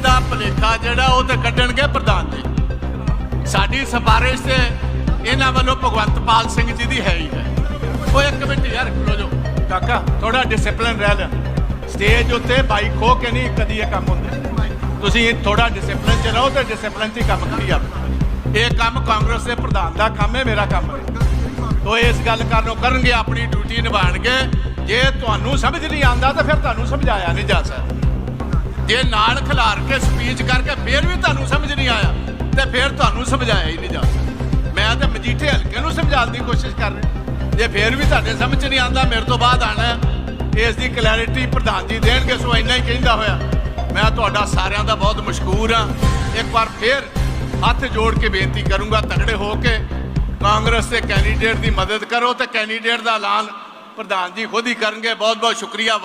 ਦਾ ਭਲੇਖਾ ਜਿਹੜਾ ਉਹ ਤੇ ਕੱਢਣਗੇ ਪ੍ਰਧਾਨ ਜੀ। ਸਾਡੀ ਸਿਫਾਰਿਸ਼ ਤੇ ਇਹਨਾਂ ਵੱਲੋਂ ਭਗਵੰਤ ਪਾਲ ਸਿੰਘ ਜੀ ਦੀ ਹੈ ਹੀ ਹੈ। ਉਹ ਇੱਕ ਮਿੰਟ ਯਾਰ ਖਲੋ ਜੋ। ਕਾਕਾ ਥੋੜਾ ਡਿਸਪਲਿਨ ਰਹਿ ਲੈ। ਸਟੇਜ ਉੱਤੇ ਬਾਈਕ ਖੋ ਕੇ ਨਹੀਂ ਕਦੀ ਇਹ ਕੰਮ ਹੁੰਦਾ। ਤੁਸੀਂ ਥੋੜਾ ਡਿਸਪਲਿਨ ਚ ਰਹੋ ਤੇ ਡਿਸਪਲਿਨ 'ਚ ਹੀ ਕੰਮ ਕਰੀ ਆਪ ਇਹ ਕੰਮ ਕਾਂਗਰਸ ਦੇ ਪ੍ਰਧਾਨ ਦਾ ਕੰਮ ਹੈ, ਮੇਰਾ ਕੰਮ ਹੈ। ਤੋ ਇਸ ਗੱਲ ਕਰਨੋਂ ਕਰਨਗੇ, ਆਪਣੀ ਡਿਊਟੀ ਨਿਭਾਣਗੇ। ਜੇ ਤੁਹਾਨੂੰ ਸਮਝ ਨਹੀਂ ਆਉਂਦਾ ਤਾਂ ਫਿਰ ਤੁਹਾਨੂੰ ਸਮਝਾਇਆ ਨਹੀਂ ਜਾ ਸਕਦਾ। ਜੇ ਨਾਲ ਖਿਲਾਰ ਕੇ ਸਪੀਚ ਕਰਕੇ ਫਿਰ ਵੀ ਤੁਹਾਨੂੰ ਸਮਝ ਨਹੀਂ ਆਇਆ, ਤੇ ਫਿਰ ਤੁਹਾਨੂੰ ਸਮਝਾਇਆ ਹੀ ਨਹੀਂ ਜਾ ਸਕਦਾ। ਮੈਂ ਤਾਂ ਮਜੀਠੇ ਹਲਕੇ ਨੂੰ ਸਮਝਾਉਣ ਦੀ ਕੋਸ਼ਿਸ਼ ਕਰ ਰਿਹਾ। ਜੇ ਫਿਰ ਵੀ ਤੁਹਾਡੇ ਸਮਝ 'ਚ ਨਹੀਂ ਆਉਂਦਾ, ਮੇਰੇ ਤੋਂ ਬਾਅਦ ਆਣਾ ਇਸ ਦੀ ਕਲੈਰਿਟੀ ਪ੍ਰਧਾਨ ਜੀ ਦੇਣਗੇ, ਸੋ ਇੰਨਾ ਹੀ ਕਹਿੰਦਾ ਹੋਇਆ। ਮੈਂ ਤੁਹਾਡਾ ਸਾਰਿਆਂ ਦਾ ਬਹੁਤ ਮਸ਼ਕੂਰ ਹਾਂ। ਇੱਕ ਵਾਰ ਫਿਰ ਹੱਥ ਜੋੜ ਕੇ ਬੇਨਤੀ ਕਰੂੰਗਾ ਤਗੜੇ ਹੋ ਕੇ ਕਾਂਗਰਸ ਦੇ ਕੈਂਡੀਡੇਟ ਦੀ ਮਦਦ ਕਰੋ ਤੇ ਕੈਂਡੀਡੇਟ ਦਾ ਐਲਾਨ ਪ੍ਰਧਾਨ ਜੀ ਖੁਦ ਹੀ ਕਰਨਗੇ। ਬਹੁਤ ਬਹੁਤ ਸ਼ੁਕਰੀਆ।